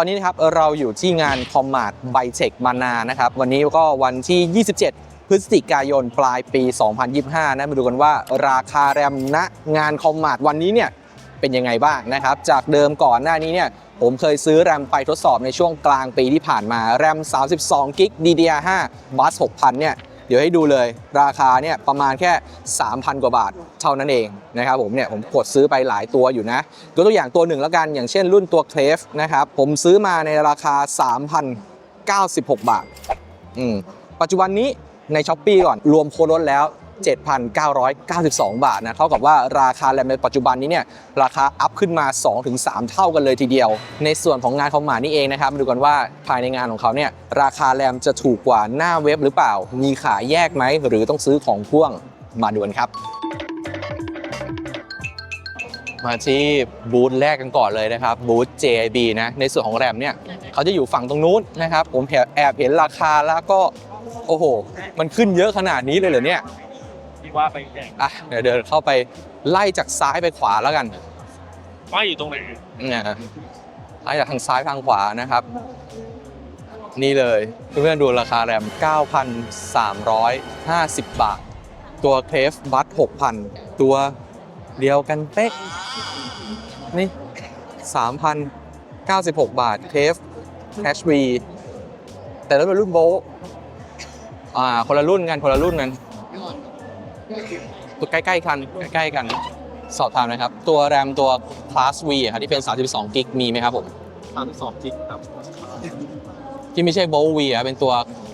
อนนี้นะครับเราอยู่ที่งานคอมมาดไบเทคมานานะครับวันนี้ก็วันที่ 27 พฤศจิกายนปลายปี 2025 นะมาดูกันว่าราคาแรมณงานคอมมาดวันนี้เนี่ยเป็นยังไงบ้างนะครับ จากเดิมก่อนหน้านี้เนี่ยผมเคยซื้อแรมไปทดสอบในช่วงกลางปีที่ผ่านมาแรม 32 กิก DDR5 บัส 6,000 เนี่ย เดี๋ยวให้ดูเลยราคาเนี่ยประมาณแค่ 3,000 กว่าบาทเท่านั้นเองนะครับผมเนี่ยผมกดซื้อไปหลายตัวอยู่นะยกตัวอย่างตัวหนึ่งแล้วกันอย่างเช่นรุ่นตัวเคลฟนะครับผมซื้อมาในราคา 3,096 บาท อืมปัจจุบันนี้ในช้อปปีก่อนรวมโค้ดลดแล้ว 7,992 บาทนะเท่ากับว่าราคาแรมในปัจจุบันนี้เนี่ยราคาอัพขึ้นมา 2-3 เท่ากันเลยทีเดียว ในส่วนของงานคอมมานี่เองนะครับมาดูกันว่าภายในงานของเขาเนี่ยราคาแรมจะถูกกว่าหน้าเว็บหรือเปล่า มีขายแยกไหมหรือต้องซื้อของพ่วงมาดูกันครับมาที่บูธแรกกันก่อนเลยนะครับบูธ JIB นะในส่วนของแรมเนี่ยเขาจะอยู่ฝั่งตรงนู้นนะครับ ผมแอบเห็นราคาแล้วก็ โอ้โห มันขึ้นเยอะขนาดนี้เลยเหรอเนี่ย ที่ว่าไปแข่งอะเดี๋ยวเดินเข้าไปไล่จากซ้ายไปขวาแล้วกันว่าอยู่ตรงไหนเนี่ยไล่จากทางซ้ายทางขวานะครับ นี่เลยเพื่อนๆดูราคาแรม 9,350 บาท ตัวเคฟบัต6,000 ตัวเดียวกันเป๊กนี่ 3,096 บาทเคฟแคชวีแต่แล้วเป็นรุ่นโบทอ่าคนละรุ่นกันคนละรุ่นกัน ตัวใกล้ๆกันใกล้ๆกันสอบถามนะครับ ตัวแรมตัว Class V อะครับที่เป็น 32 กิกมีไหมครับผมสามสองจิกครับที่ไม่ใช่ Bolt V อะเป็นตัว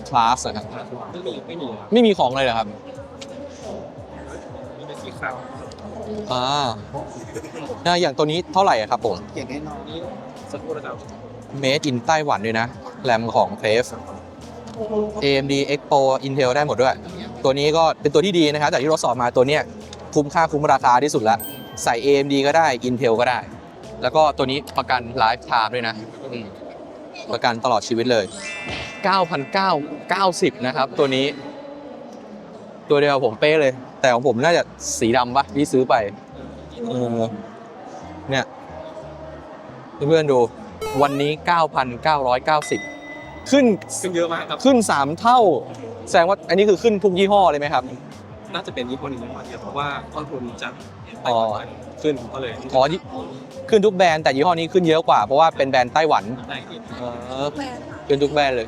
Class อะครับไม่มีไม่มีไม่มีของเลยเหรอครับมีเป็นสีขาวอ่าอ่าอย่างตัวนี้เท่าไหร่อะครับผมอย่างน้อยนี้สักครู่นะครับ Made in ไต้หวันด้วยนะ แรมของ c r a v e AMD Expo Intel ได้หมดด้วย ตัวนี้ก็เป็นตัวที่ดีนะครับจากที่เราสอบมาตัวเนี้ยคุ้มค่าคุ้มราคาที่สุดแล้วใส่ AMD ก็ได้ Intel ก็ได้ แล้วก็ตัวนี้ประกัน Lifetime ด้วยนะอืมประกันตลอดชีวิตเลย 9,990 นะครับ ตัวนี้ ตัวเดียวผมเป๊ะเลย แต่ของผมน่าจะสีดำปะที่ซื้อไปเออเนี่ยเพื่อนๆดูวันนี้ 9,990 ขึ้นซึ่งเยอะมากครับ ขึ้น 3 เท่า แสดงว่าอันนี้คือขึ้นทุกยี่ห้อเลยไหมครับ น่าจะเป็นญี่ปุ่นยี่ห้อเดียวเพราะว่าต้นทุนจากอ๋อขึ้นก็เลยอ๋อยี่ขึ้นทุกแบรนด์แต่ยี่ห้อนี้ขึ้นเยอะกว่าเพราะว่าเป็นแบรนด์ไต้หวันได้เออขึ้นทุกแบรนด์เลย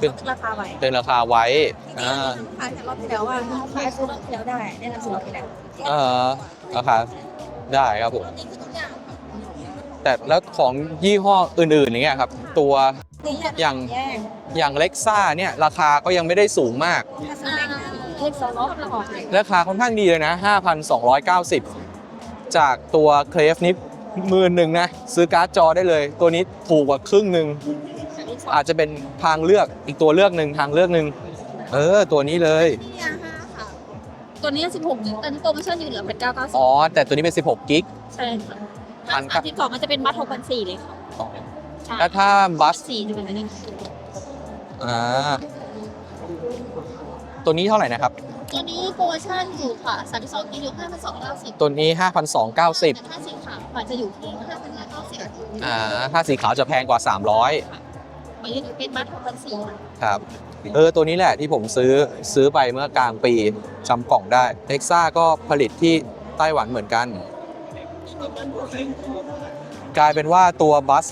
คือราคาไว้เป็นราคาไว้อ่าขายแต่รอบที่แล้วว่าขายซื้อรอบที่แล้วได้แนะนำซื้อรอบที่แล้วเออราคาได้ครับผม นี่คือทุกอย่าง แต่แล้วของยี่ห้ออื่นๆอย่างเงี้ยครับ ตัวอย่างแยกอย่างเล็กซ่าเนี่ยราคาก็ยังไม่ได้สูงมากถ้าซื้อเล็กเล็กสองรอบละออกเลยราคาค่อนข้างดีเลยนะ 5,290 จากตัวเคลฟนิปหมื่นหนึ่งนะ ซื้อการ์ดจอได้เลย ตัวนี้ถูกกว่าครึ่งหนึ่งอาจจะเป็นทางเลือกอีกตัวเลือกหนึ่งทางเลือกหนึ่งเออ ตัวนี้เลยนี่ห้าค่ะตัวนี้ 16กิกตอนนี้โปรโมชั่นอยู่เหลือเป็น990อ๋อ แต่ตัวนี้เป็น 16 กิก ใช่ค่ะ พันครับอันที่สองมันจะเป็นบัตร6,400เลยค่ะใช่แล้วถ้าบัสสี่จะเป็นอันนี้อ่าตัวนี้เท่าไหร่นะครับ ตัวนี้โปรโมชั่นอยู่ค่ะ32กิกอยู่5,290ตัวนี้แต่5,290ถ้าสีขาวอาจจะอยู่ที่5,590อ่าถ้าสีขาวจะแพงกว่า300มันจะเป็นบัตร6,400ค่ะครับเออตัวนี้แหละที่ผมซื้อซื้อไปเมื่อกลางปีจำกล่องได้เท็กซ่าก็ผลิตที่ไต้หวันเหมือนกัน กลายเป็นว่าตัวบัส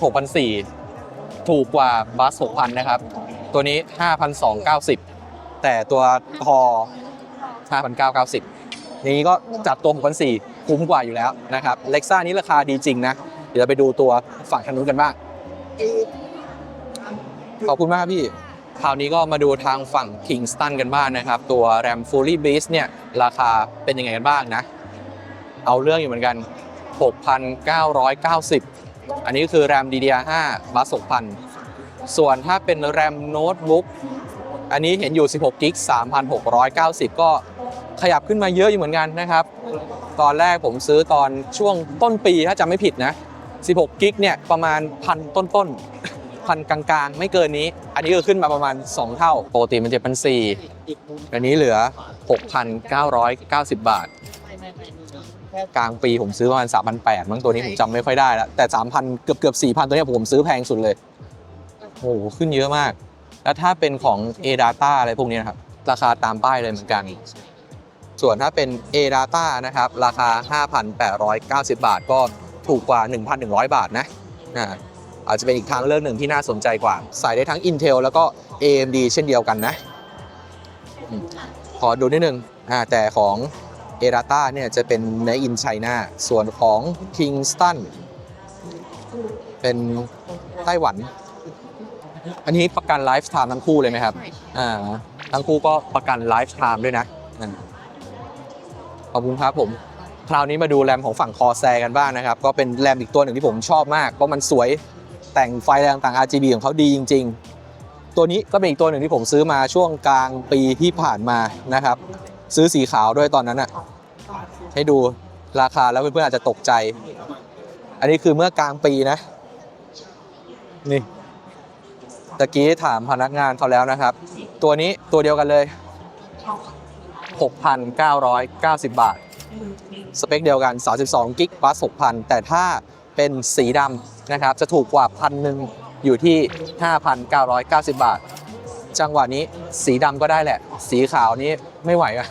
6,400ถูกกว่าบัส6,000 นะครับ ตัวนี้ 5,290 แต่ตัวพอ5,990อย่างนี้ก็จับตัว6,400คุ้มกว่าอยู่แล้วนะครับเล็กซ่านี้ราคาดีจริงนะ เดี๋ยวเราไปดูตัวฝั่งทางนู้นกันบ้างขอบคุณมากครับพี่คราวนี้ก็มาดูทางฝั่ง Kingston กันบ้างนะครับ ตัว RAM Fully Beast เนี่ย ราคาเป็นยังไงกันบ้างนะ เอาเรื่องอยู่เหมือนกัน 6,990 อันนี้คือ RAM DDR5 บัส6,000 ส่วนถ้าเป็น RAM Notebook อันนี้เห็นอยู่ 16กิก3,690 ก็ขยับขึ้นมาเยอะอยู่เหมือนกันนะครับ ตอนแรกผมซื้อตอนช่วงต้นปีถ้าจำไม่ผิดนะ 16กิกเนี่ยประมาณพันต้นๆพันกลางๆ ไม่เกินนี้ อันนี้ก็ขึ้นมาประมาณ 2 เท่า ปกติมันจะเป็น4อันนี้เหลือ 6,990 บาท กลางปีผมซื้อประมาณ3,800มั้งตัวนี้ผมจำไม่ค่อยได้แล้วแต่3,000เกือบเกือบ4,000ตัวเนี้ยผมซื้อแพงสุดเลยโอ้โหขึ้นเยอะมาก แล้วถ้าเป็นของ A-Data อะไรพวกนี้นะครับ ราคาตามป้ายเลยเหมือนกัน ส่วนถ้าเป็น A-Data นะครับ ราคา 5,890 บาท ก็ถูกกว่า 1,100 บาทนะอ่าอาจจะเป็นอีกทางเลือกหนึ่งที่น่าสนใจกว่า ใส่ได้ทั้ง Intel แล้วก็ AMD เช่นเดียวกันนะอืมขอดูนิดนึงอ่าแต่ของ A-Data เนี่ยจะเป็น Made in China ส่วนของ Kingston เป็นไต้หวัน อันนี้ประกันไลฟ์ไทม์ทั้งคู่เลยไหมครับ อ่า ทั้งคู่ก็ประกันไลฟ์ไทม์ด้วยนะอืมขอบคุณครับผม คราวนี้มาดูแรมของฝั่งคอแซกันบ้างนะครับ ก็เป็นแรมอีกตัวหนึ่งที่ผมชอบมาก เพราะมันสวยแต่งไฟแรงต่างๆ RGB ของเขาดีจริง ๆ ตัวนี้ก็เป็นอีกตัวหนึ่งที่ผมซื้อมาช่วงกลางปีที่ผ่านมานะครับ ซื้อสีขาวด้วยตอนนั้นอะให้ดูราคาแล้วเพื่อนๆอาจจะตกใจ อันนี้คือเมื่อกลางปีนะ นี่ตะกี้ถามพนักงานเขาแล้วนะครับ ตัวนี้ตัวเดียวกันเลย 6,990 บาท สเปคเดียวกัน 32กิกบัส6,000 แต่ถ้าเป็นสีดำนะครับ จะถูกกว่าพันหนึ่งอยู่ที่ 5,990 บาท จังหวะนี้สีดำก็ได้แหละ สีขาวนี้ไม่ไหวอะ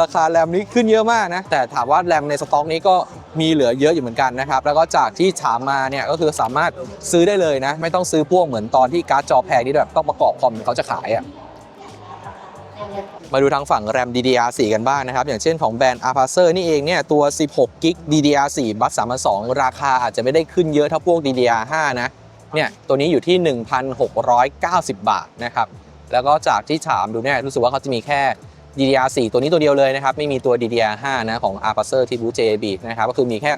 ราคาแรมนี้ขึ้นเยอะมากนะ แต่ถามว่าแรมในสต็อกนี้ก็มีเหลือเยอะอยู่เหมือนกันนะครับ แล้วก็จากที่ถามมาเนี่ยก็คือสามารถซื้อได้เลยนะ ไม่ต้องซื้อพ่วงเหมือนตอนที่การ์ดจอแพงที่แบบต้องประกอบคอมเขาจะขายอะ่ะมาดูทางฝั่งแรม DDR4 กันบ้างนะครับ อย่างเช่นของแบรนด์ a p a c e r นี่เองเนี่ยตัว 16กิก DDR4 บัส32 ราคาอาจจะไม่ได้ขึ้นเยอะเท่าพวก DDR5 นะ เนี่ยตัวนี้อยู่ที่ 1,690 บาทนะครับแล้วก็จากที่ถามดูเนี่ยรู้สึกว่าเขาจะมีแค่ DDR4 ตัวนี้ตัวเดียวเลยนะครับไม่มีตัว DDR5 นะของ a p a c e r ที่บู JB นะครับก็คือมีแค่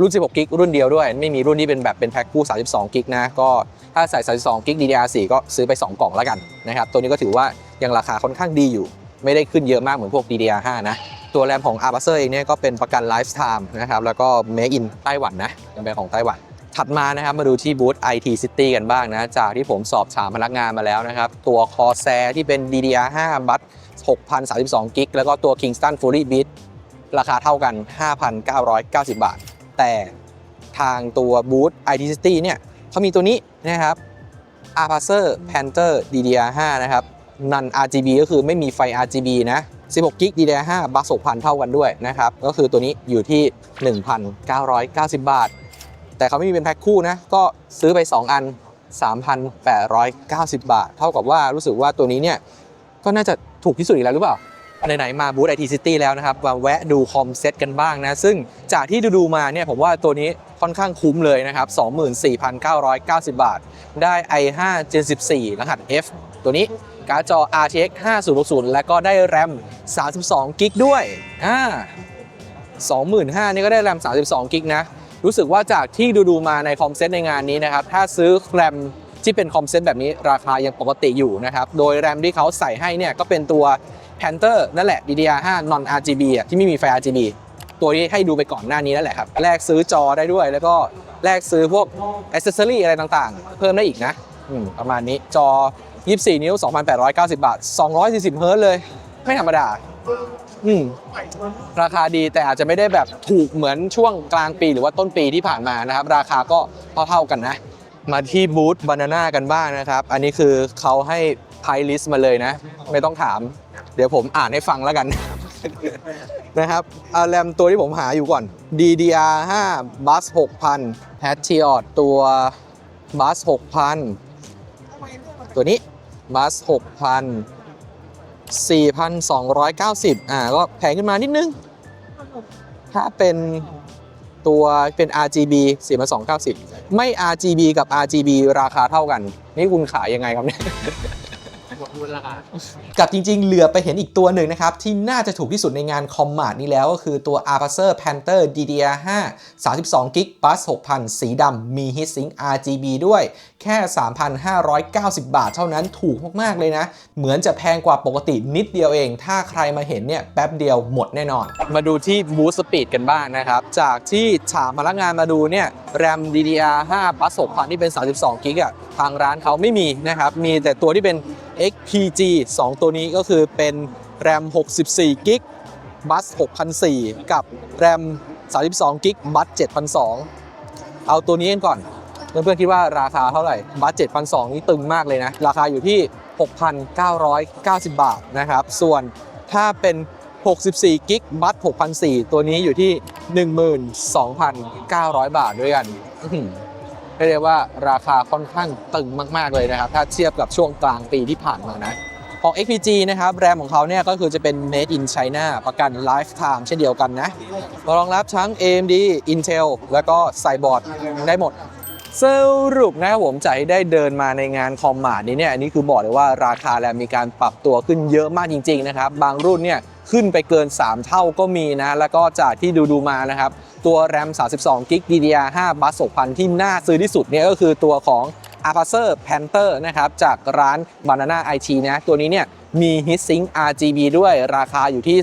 รุ่น 16 กิกรุ่นเดียวด้วย ไม่มีรุ่นที่เป็นแบบเป็นแพ็คคู่ 32 กิกนะก็ถ้าใส่ 32 กิก DDR4 ก็ซื้อไป 2 กล่องแล้วกันนะครับตัวนี้ก็ถือว่ายังราคาค่อนข้างดีอยู่ ไม่ได้ขึ้นเยอะมากเหมือนพวก DDR5 นะตัวแรมของ a p a c e r เองเนี่ยก็เป็นประกัน Lifetime นะครับแล้วก็ Made in ไต้หวันนะเป็นของไต้หวัน ถัดมานะครับมาดูที่บูธ IT City กันบ้างนะ จากที่ผมสอบถามพนักงานมาแล้วนะครับ ตัว Corsair ที่เป็น DDR5 บัต6,032กิกแล้วก็ตัว Kingston Fury Beat ราคาเท่ากัน 5,990 บาท แต่ทางตัวบูธ IT City เนี่ยเขามีตัวนี้นะครับ a p a c e r Panther DDR5 นะครับนัน RGB ก็คือไม่มีไฟ RGB นะ 16กิก DDR5 บัค6,000 เท่ากันด้วยนะครับ ก็คือตัวนี้อยู่ที่ 1,990 บาท แต่เขาไม่มีเป็นแพ็คคู่นะ ก็ซื้อไป 2 อัน 3,890 บาท เท่ากับว่ารู้สึกว่าตัวนี้เนี่ย ก็น่าจะถูกที่สุดอีกแล้วหรือเปล่าไหนๆมาบูธไอทีซิตี้แล้วนะครับมาแวะดูคอมเซ็ตกันบ้างนะ ซึ่งจากที่ดูๆมาเนี่ยผมว่าตัวนี้ค่อนข้างคุ้มเลยนะครับ 24,990 บาท ได้ i5 Gen 14 รหัส F ตัวนี้การ์ดจอ RTX 5060 และก็ได้แรม32กิกด้วยอ่า25,000นี่ก็ได้แรม32กิกนะ รู้สึกว่าจากที่ดูๆมาในคอมเซ็ตในงานนี้นะครับ ถ้าซื้อแรมที่เป็นคอมเซ็ตแบบนี้ราคายังปกติอยู่นะครับ โดยแรมที่เขาใส่ให้เนี่ยก็เป็นตัว Panther นั่นแหละ DDR5 non RGB ที่ไม่มีไฟ RGB ตัวนี้ให้ดูไปก่อนหน้านี้แล้วแหละครับ แลกซื้อจอได้ด้วย แล้วก็แลกซื้อพวกอ c เซ s ซอรี่อะไรต่างๆ เพิ่มได้อีกนะประมาณนี้จอ 24 นิ้ว 2,890 บาท 240 เฮิร์ตซ์เลย ไม่ธรรมดา อืมราคาดีแต่อาจจะไม่ได้แบบถูกเหมือนช่วงกลางปีหรือว่าต้นปีที่ผ่านมานะครับ ราคาก็เท่าๆกันนะ มาที่บูธบานาน่ากันบ้างนะครับ อันนี้คือเขาให้ไพลิสต์มาเลยนะ ไม่ต้องถาม เดี๋ยวผมอ่านให้ฟังแล้วกัน นะครับอาแรมตัวที่ผมหาอยู่ก่อน DDR5 Bus 6,000 Patriot ตัว Bus 6,000 ตัวนี้ Bus 6,000 4,290 อ่าก็แพงขึ้นมานิดนึง ถ้าเป็นตัวเป็น RGB 4,290 ไม่ RGB กับ RGB ราคาเท่ากัน นี่คุณขายยังไงครับเนี่ย หมดมูลราคากับจริงๆ เหลือไปเห็นอีกตัวหนึ่งนะครับ ที่น่าจะถูกที่สุดในงานคอมมาร์ทนี้แล้วก็คือตัว a p a c e r Panther DDR5 32 g b บัส6,000 สีดำมี Heatsink RGB ด้วย แค่ 3,590 บาทเท่านั้นถูกมากๆเลยนะ เหมือนจะแพงกว่าปกตินิดเดียวเอง ถ้าใครมาเห็นเนี่ยแป๊บเดียวหมดแน่นอน มาดูที่ Boost Speed กันบ้างนะครับ จากที่ถามพนักงานมาดูเนี่ย RAM DDR5 บัส6,000ที่เป็น 32 g b อะทางร้านเขาไม่มีนะครับ มีแต่ตัวที่เป็น XPG 2 ตัวนี้ก็คือเป็น RAM 64 กิกบัส6,004กับแรม 32 กิกบัส7,002 เอาตัวนี้กันก่อน เพื่อนๆคิดว่าราคาเท่าไหร่ บัส7,002 นี่ตึงมากเลยนะ ราคาอยู่ที่ 6,990 บาทนะครับ ส่วนถ้าเป็น 64 กิกบัส6,004 ตัวนี้อยู่ที่ 12,900 บาทด้วยกัน รียกได้ว่าราคาค่อนข้างตึงมาก ๆ เลยนะครับ ถ้าเทียบกับช่วงกลางปีที่ผ่านมานะ ของ XPG นะครับแรมของเขาเนี่ยก็คือจะเป็น made in China ประกัน lifetime เช่นเดียวกันนะรองรับทั้ง AMD Intel แล้วก็ไซบอร์ดได้หมดสรุปนะครับผมจากที่ได้เดินมาในงานคอมมาร์นี้เนี่ยอันนี้คือบอกเลยว่าราคาแรมมีการปรับตัวขึ้นเยอะมากจริง ๆ นะครับ บางรุ่นเนี่ยขึ้นไปเกิน 3 เท่าก็มีนะ แล้วก็จากที่ดูดูมานะครับ ตัว ram 32 g b DDR5 บัส6,000 ที่น่าซื้อที่สุดเนี่ยก็คือตัวของ a p a c e r Panther นะครับจากร้าน Banana IT นะตัวนี้เนี่ยมี Heatsink RGB ด้วยราคาอยู่ที่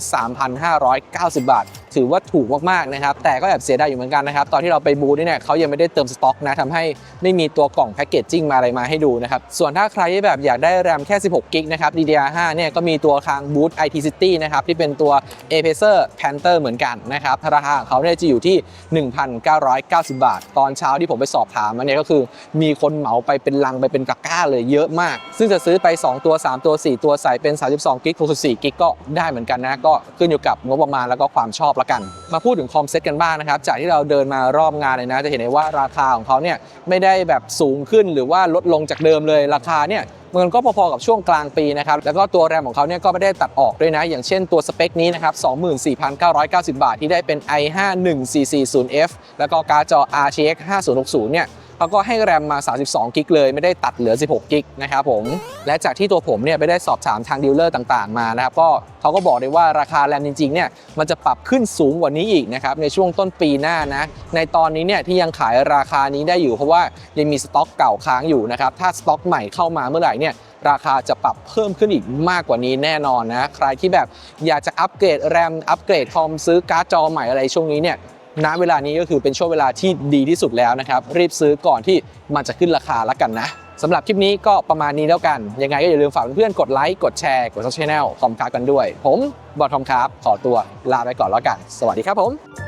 3,590 บาท ถือว่าถูกมากๆนะครับแต่ก็แอบเสียดายอยู่เหมือนกันนะครับตอนที่เราไปบูธนี่เนี่ยเขายังไม่ได้เติมสต็อกนะทำให้ไม่มีตัวกล่องแพคเกจจิ้งมาอะไรมาให้ดูนะครับส่วนถ้าใครแบบอยากได้แรมแค่ 16กิกนะครับ DDR5 เนี่ยก็มีตัวทางบูธ IT City นะครับที่เป็นตัว a p a c e r Panther เหมือนกันนะครับราคาของเขาเนี่ยจะอยู่ที่ 1,990 บาท ตอนเช้าที่ผมไปสอบถามมาเนี่ยก็คือมีคนเหมาไปเป็นลังไปเป็นกะก้าเลยเยอะมาก ซึ่งจะซื้อไป 2 ตัว 3 ตัว 4 ตัวใส่เป็น 32กิก64กิกก็ได้เหมือนกันนะก็ขึ้นอยู่กับงบประมาณแล้วก็ความชอบละกัน มาพูดถึงคอมเซ็ตกันบ้างนะครับ จากที่เราเดินมารอบงานเลยนะ จะเห็นได้ว่าราคาของเขาเนี่ยไม่ได้แบบสูงขึ้นหรือว่าลดลงจากเดิมเลยราคาเนี่ยมันก็พอๆกับช่วงกลางปีนะครับ แล้วก็ตัวแรมของเขาเนี่ยก็ไม่ได้ตัดออกด้วยนะ อย่างเช่นตัวสเปคนี้นะครับ 24,990 บาทที่ได้เป็น i5-1440F แล้วก็การ์ดจอ RTX 5060 เนี่ย เขาก็ให้แรมมา 32 กิกเลย ไม่ได้ตัดเหลือ 16 กิกนะครับผม และจากที่ตัวผมเนี่ยไปได้สอบถามทางดีลเลอร์ต่างๆ มานะครับ ก็เขาก็บอกเลยว่าราคาแรมจริงๆ เนี่ย มันจะปรับขึ้นสูงกว่านี้อีกนะครับ ในช่วงต้นปีหน้านะ ในตอนนี้เนี่ยที่ยังขายราคานี้ได้อยู่เพราะว่ายังมีสต็อกเก่าค้างอยู่นะครับ ถ้าสต็อกใหม่เข้ามาเมื่อไหร่เนี่ยราคาจะปรับเพิ่มขึ้นอีกมากกว่านี้แน่นอนนะ ใครที่แบบอยากจะอัปเกรดแรม อัปเกรดคอมซื้อการ์ดจอใหม่อะไรช่วงนี้เนี่ย ณเวลานี้ก็คือเป็นช่วงเวลาที่ดีที่สุดแล้วนะครับ รีบซื้อก่อนที่มันจะขึ้นราคาแล้วกันนะสำหรับคลิปนี้ก็ประมาณนี้แล้วกัน ยังไงก็อย่าลืมฝากเพื่อนๆกดไลค์กดแชร์กดซับสไครต์คอมคาร์กันด้วย ผมบอทคอมคาร์ขอตัวลาไปก่อนแล้วกัน สวัสดีครับผม